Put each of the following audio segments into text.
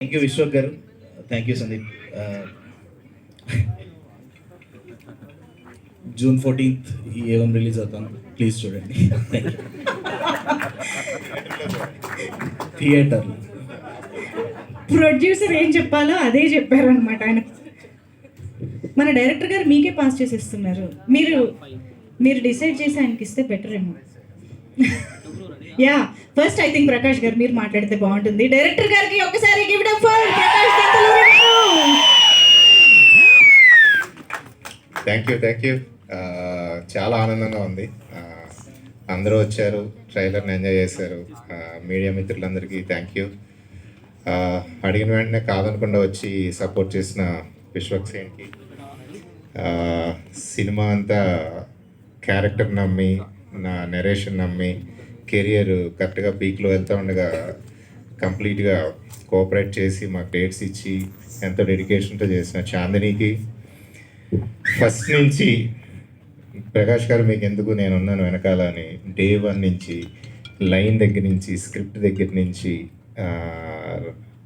Thank you Vishwak గారు thank you Sandeep June fourteenth ఈ ఏవం రిలీజ్ అవుతాను ప్లీజ్ చూడండి. థియేటర్ ప్రొడ్యూసర్ ఏం చెప్పాలో అదే చెప్పారు అనమాట ఆయన. మన డైరెక్టర్ గారు మీకే పాస్ చేసేస్తున్నారు. మీరు మీరు డిసైడ్ చేసి ఆయనకి ఇస్తే బెటర్ ఏమో. Yeah first I think Prakash గారు మీరు మాట్లాడితే బాగుంటుంది. డైరెక్టర్ గారికి ఒకసారి give it up for Prakash thank you thank you చాలా ఆనందంగా ఉంది. Uh, అందరూ వచ్చారు ట్రైలర్ని ఎంజాయ్ చేశారు. Uh, మీడియా మిత్రులందరికీ థ్యాంక్ యూ uh, అడిగిన వెంటనే కాదనకుండా వచ్చి సపోర్ట్ చేసిన విశ్వక్సేన్కి సినిమా అంతా క్యారెక్టర్ నమ్మి నా నెరేషన్ నమ్మి కెరియర్ కరెక్ట్గా పీక్లో వెళ్తూ ఉండగా కంప్లీట్గా కోఆపరేట్ చేసి మాకు డేట్స్ ఇచ్చి ఎంతో డెడికేషన్తో చేసిన చాందినికి. ఫస్ట్ నుంచి ప్రకాష్ గారు మీకు ఎందుకు నేను ఉన్నాను వెనకాల అని డే వన్ నుంచి లైన్ దగ్గర నుంచి స్క్రిప్ట్ దగ్గర నుంచి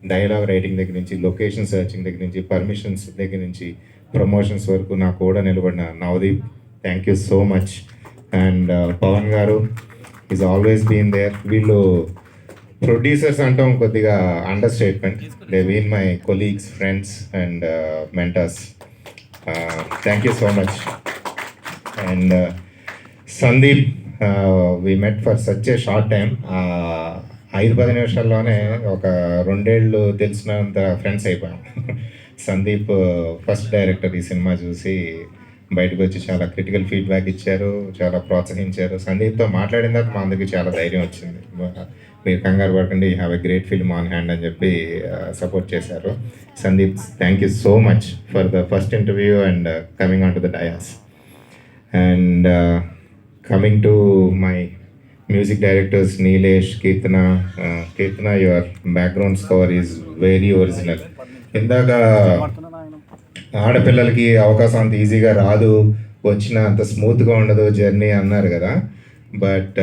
డైలాగ్ రైటింగ్ దగ్గర నుంచి లొకేషన్ సెర్చింగ్ దగ్గర నుంచి పర్మిషన్స్ దగ్గర నుంచి ప్రమోషన్స్ వరకు నా కూడా నిలబడిన Navdeep. Thank you so much and Pawan uh, garu is always been there వీళ్ళు ప్రొడ్యూసర్స్ అంటాం కొద్దిగా understatement they been my colleagues friends and mentors thank you so much and Sandeep we met for such a short time ఐదు పది నిమిషాల్లోనే ఒక రెండేళ్ళు తెలిసినంత friends అయిపోయాం. సందీప్ ఫస్ట్ డైరెక్టర్ ఈ సినిమా చూసి బయటకు వచ్చి చాలా క్రిటికల్ ఫీడ్బ్యాక్ ఇచ్చారు చాలా ప్రోత్సహించారు. సందీప్తో మాట్లాడిన తర్వాత మా అందరికి చాలా ధైర్యం వచ్చింది. మీరు కంగారు పడకండి have a great film on hand అని చెప్పి సపోర్ట్ చేశారు. Sandeep thank you so much for the first interview and coming on to the dais and coming to my music directors Nilesh Keerthana Keerthana your background score is very original ఇందాక ఆడపిల్లలకి అవకాశం అంత ఈజీగా రాదు వచ్చిన అంత స్మూత్గా ఉండదు జర్నీ అన్నారు కదా. బట్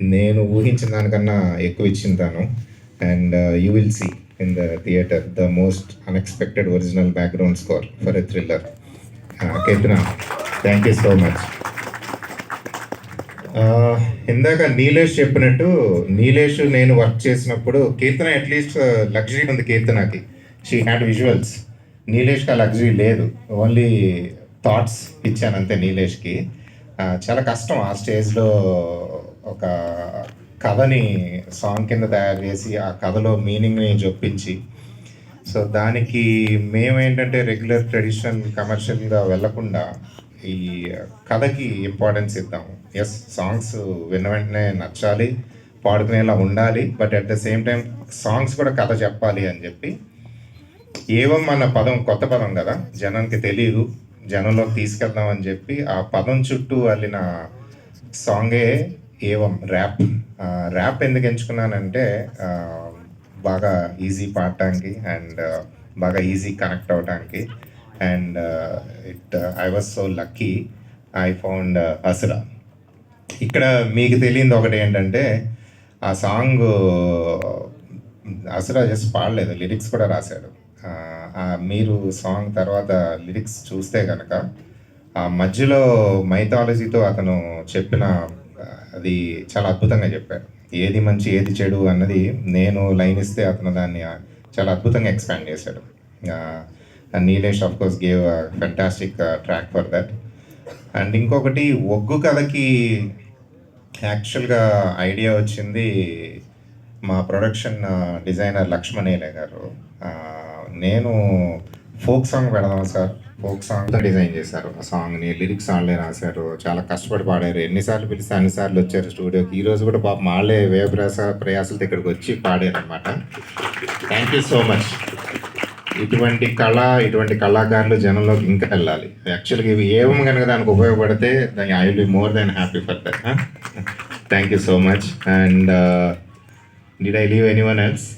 నేను ఊహించిన దానికన్నా ఎక్కువ ఇచ్చింటాను and you will see in the theatre the most unexpected original background score for a thriller. Ketana thank you so much. ఇందాక నీలేష్ చెప్పినట్టు నీలేష్ నేను వర్క్ చేసినప్పుడు కీర్తన అట్లీస్ట్ లగ్జరీ ఉంది కీర్తనకి. షీ హ్యాడ్ విజువల్స్ నీలేష్కి లగ్జరీ లేదు. ఓన్లీ థాట్స్ ఇచ్చాను అంతే నీలేష్కి. చాలా కష్టం. ఆ స్టేజ్లో ఒక కథని సాంగ్ కింద తయారు చేసి ఆ కథలో మీనింగ్ని చొప్పించి సో దానికి మేమేంటంటే రెగ్యులర్ ట్రెడిషనల్ కమర్షియల్గా వెళ్ళకుండా ఈ కథకి ఇంపార్టెన్స్ ఇద్దాం ఎస్ సాంగ్స్ విన్న వెంటనే నచ్చాలి పాడుకునేలా ఉండాలి but at the same time songs కూడా కథ చెప్పాలి అని చెప్పి ఏవం అన్న పదం కొత్త పదం కదా. జనానికి తెలియదు జనంలోకి తీసుకెళ్దాం అని చెప్పి ఆ పదం చుట్టూ అల్లిన సాంగే ఏవం ర్యాప్. ర్యాప్ ఎందుకు ఎంచుకున్నానంటే బాగా ఈజీ పాడటానికి అండ్ బాగా ఈజీ కనెక్ట్ అవడానికి and it I was so lucky I found Asara ఇక్కడ మీకు తెలియంది ఒకటి ఏంటంటే ఆ సాంగ్ అసరా జస్ట్ పాడలేదు. లిరిక్స్ కూడా రాశాడు. మీరు సాంగ్ తర్వాత లిరిక్స్ చూస్తే కనుక ఆ మధ్యలో మైథాలజీతో అతను చెప్పిన అది చాలా అద్భుతంగా చెప్పారు. ఏది మంచి ఏది చెడు అన్నది నేను లైన్ ఇస్తే అతను దాన్ని చాలా అద్భుతంగా ఎక్స్పాండ్ చేశాడు. Nilesh of course gave fantastic track for that. And ఇంకొకటి ఒగ్గు కథకి యాక్చువల్గా ఐడియా వచ్చింది మా ప్రొడక్షన్ డిజైనర్ లక్ష్మణేలే గారు. నేను ఫోక్ సాంగ్ పెడదాం సార్? ఫోక్ సాంగ్ డిజైన్ చేశారు. ఆ సాంగ్ని లిరిక్స్ వాళ్ళే రాశారు. చాలా కష్టపడి పాడారు. ఎన్నిసార్లు పిలిస్తే అన్నిసార్లు వచ్చారు స్టూడియోకి ఈ రోజు కూడా పాపం వాళ్ళే వేప్రయాస ప్రయాస ప్రయాసాలతో ఇక్కడికి వచ్చి పాడారు అనమాట థ్యాంక్ యూ సో మచ్ ఇటువంటి కళ ఇటువంటి కళాకారులు జనంలోకి ఇంకా వెళ్ళాలి. యాక్చువల్గా ఇవి ఏవం కనుక దానికి ఉపయోగపడితే దాని I will be more than happy for that thank you so much and did I leave anyone else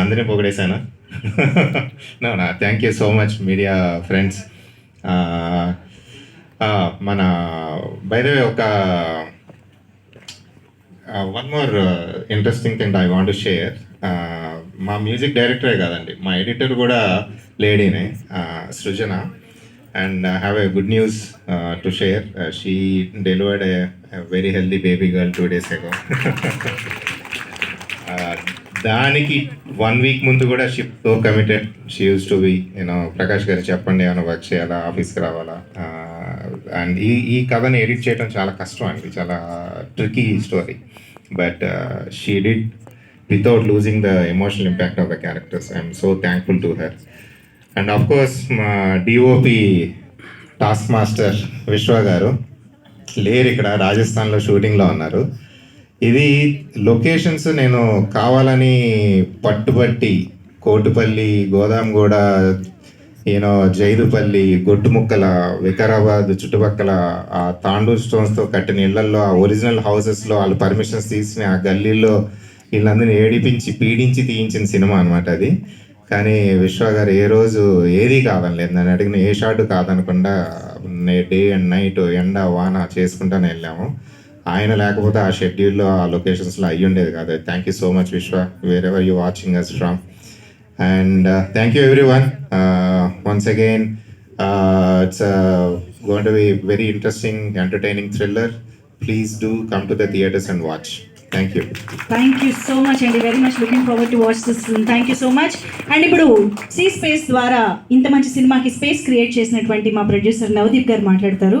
అందరినీ పొగిడేశాను? నా thank you so much media friends మన బైదవే ఒక one more interesting thing I want share మా music డైరెక్టరే కాదండి మా editor కూడా లేడీనే Srujana. And have a good news to share she delivered a very healthy baby girl two days ago దానికి one week ముందు కూడా షిప్తో committed she used to be you know Prakash garu చెప్పండి ఏమైనా work చేయాలా ఆఫీస్కి రావాలా? And ఈ ఈ కథని ఎడిట్ చేయడం చాలా కష్టం అండి చాలా tricky story but she did without losing the emotional impact of the characters I'm so thankful to her and of course మా DOP task master Vishwa garu లేరు ఇక్కడ రాజస్థాన్లో షూటింగ్లో ఉన్నారు. ఇది లొకేషన్స్ నేను కావాలని పట్టుబట్టి కోటుపల్లి గోదాంగూడ యూనో జైదుపల్లి గొట్టుముక్కల వికారాబాద్ చుట్టుపక్కల ఆ తాండూర్ స్టోన్స్తో కట్టిన ఇళ్ళల్లో ఆ ఒరిజినల్ హౌసెస్లో వాళ్ళు పర్మిషన్స్ తీసుకుని ఆ గల్లీల్లో వీళ్ళందరినీ ఏడిపించి పీడించి తీయించిన సినిమా అనమాట అది. కానీ విశ్వ గారు ఏ రోజు ఏది కాదనలేదు. నన్ను అడిగిన ఏ షాట్ కాదనకుండా డే అండ్ నైట్ ఎండ వాన చేసుకుంటానే వెళ్ళాము. ఆయన లేకపోతే ఆ షెడ్యూల్లో ఆ లొకేషన్స్లో అయ్యి ఉండేది కాదు. Thank you so much Vishwa wherever you watching us from and thank you everyone once again it's gonna be very interesting entertaining thriller please do come to the theatres and watch thank you thank you so much అండి very much looking forward to watch this film thank you so much and ఇప్పుడు C space ద్వారా ఇంత మంచి సినిమాకి space create చేసినటువంటి మా producer Navdeep గారు మాట్లాడతారు.